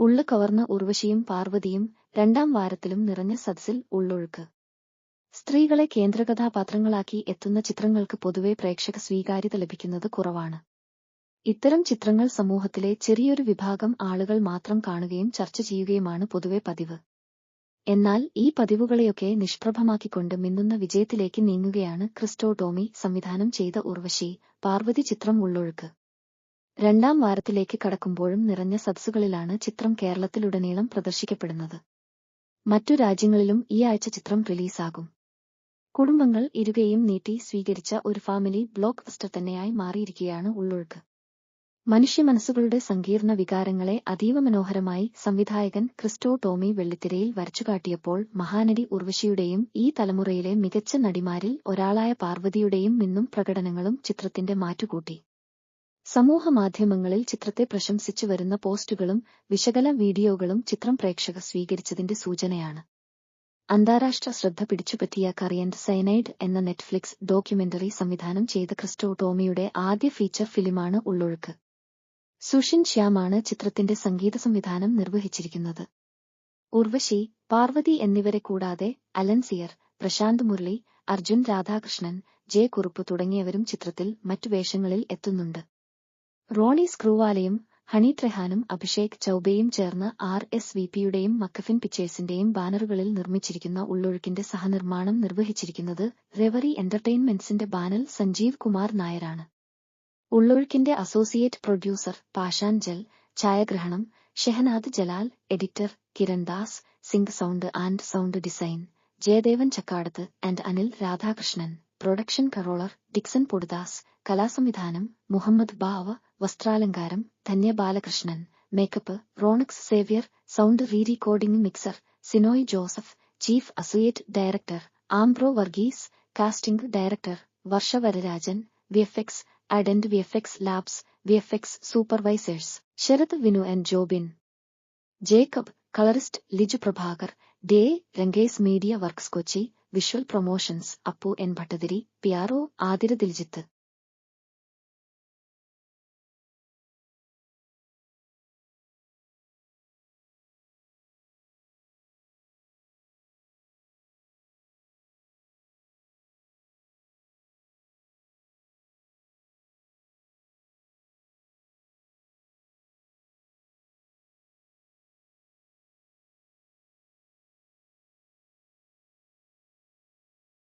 ഉള്ളു കവർന്ന ഉർവശിയും പാർവതിയും രണ്ടാം വാരത്തിലും നിറഞ്ഞ സദസ്സിൽ ഉള്ളൊഴുക്ക്. സ്ത്രീകളെ കേന്ദ്രകഥാപാത്രങ്ങളാക്കി എത്തുന്ന ചിത്രങ്ങൾക്ക് പൊതുവെ പ്രേക്ഷക സ്വീകാര്യത ലഭിക്കുന്നത് കുറവാണ്. ഇത്തരം ചിത്രങ്ങൾ സമൂഹത്തിലെ ചെറിയൊരു വിഭാഗം ആളുകൾ മാത്രം കാണുകയും ചർച്ച ചെയ്യുകയുമാണ് പൊതുവെ പതിവ്. എന്നാൽ ഈ പതിവുകളെയൊക്കെ നിഷ്പ്രഭമാക്കിക്കൊണ്ട് മിന്നുന്ന വിജയത്തിലേക്ക് നീങ്ങുകയാണ് ക്രിസ്റ്റോ ടോമി സംവിധാനം ചെയ്ത ഉർവശി പാർവതി ചിത്രം ഉള്ളൊഴുക്ക്. രണ്ടാം വാരത്തിലേക്ക് കടക്കുമ്പോഴും നിറഞ്ഞ സദസ്സുകളിലാണ് ചിത്രം കേരളത്തിലുടനീളം പ്രദർശിക്കപ്പെടുന്നത്. മറ്റു രാജ്യങ്ങളിലും ഈ ആഴ്ച ചിത്രം റിലീസാകും. കുടുംബങ്ങൾ ഇരുകയും നീട്ടി സ്വീകരിച്ച ഒരു ഫാമിലി ബ്ലോക്ക് ബസ്റ്റർ തന്നെയായി മാറിയിരിക്കുകയാണ് ഉള്ളൊഴുക്ക്. മനുഷ്യ മനസ്സുകളുടെ സങ്കീർണ വികാരങ്ങളെ അതീവ മനോഹരമായി സംവിധായകൻ ക്രിസ്റ്റോ ടോമി വെള്ളിത്തിരയിൽ വരച്ചുകാട്ടിയപ്പോൾ മഹാനടി ഉർവശിയുടെയും ഈ തലമുറയിലെ മികച്ച നടിമാരിൽ ഒരാളായ പാർവതിയുടെയും മിന്നും പ്രകടനങ്ങളും ചിത്രത്തിന്റെ മാറ്റുകൂട്ടി. സമൂഹമാധ്യമങ്ങളിൽ ചിത്രത്തെ പ്രശംസിച്ചു വരുന്ന പോസ്റ്റുകളും വിശകല വീഡിയോകളും ചിത്രം പ്രേക്ഷകർ സ്വീകരിച്ചതിന്റെ സൂചനയാണ്. അന്താരാഷ്ട്ര ശ്രദ്ധ പിടിച്ചുപറ്റിയ കറിയന്റ് സൈനൈഡ് എന്ന നെറ്റ്ഫ്ലിക്സ് ഡോക്യുമെന്ററി സംവിധാനം ചെയ്ത ക്രിസ്റ്റോ ടോമിയുടെ ആദ്യ ഫീച്ചർ ഫിലിമാണ് ഉള്ളൊഴുക്ക്. സുഷിൻ ശ്യാമാണ് ചിത്രത്തിന്റെ സംഗീത സംവിധാനം നിർവഹിച്ചിരിക്കുന്നത്. ഉർവശി പാർവതി എന്നിവരെ കൂടാതെ അലൻസിയർ പ്രശാന്ത് മുരളി അർജുൻ രാധാകൃഷ്ണൻ ജെ കുറുപ്പ് തുടങ്ങിയവരും ചിത്രത്തിൽ മറ്റു വേഷങ്ങളിൽ എത്തുന്നുണ്ട്. റോണി സ്ക്രൂവാലയും ഹണി ട്രെഹാനും അഭിഷേക് ചൌബയും ചേർന്ന് ആർ എസ് വി പിയുടെയും മക്കഫിൻ പിക്ചേഴ്സിന്റെയും ബാനറുകളിൽ നിർമ്മിച്ചിരിക്കുന്ന ഉള്ളൊഴുക്കിന്റെ സഹനിർമ്മാണം നിർവഹിച്ചിരിക്കുന്നത് റെവറി എന്റർടൈൻമെന്റ്സിന്റെ ബാനൽ സഞ്ജീവ് കുമാർ നായരാണ്. ഉള്ളൊഴുക്കിന്റെ അസോസിയേറ്റ് പ്രൊഡ്യൂസർ പാഷാൻ ജൽ ഛായാഗ്രഹണം Shehnad Jalal editor Kiran Das sync sound and sound design Jayadevan Chakkadath and Anil Radhakrishnan production controller Dixon Poduthas കലാസംവിധാനം Muhammad Bava വസ്ത്രാലങ്കാരം Dhanya Balakrishnan makeup Ronex Xavier sound re re-recording mixer Sinoy Joseph chief associate director Ambro Varghese casting director Varsha Vararajan VFX അഡന്റ് VFX labs VFX supervisors Sarath Vinu and Jobin Jacob colourist Liju Prabhakar day Rangrez media works Kochi visual promotions Appu N Bhattathiri P R O Athira Diljith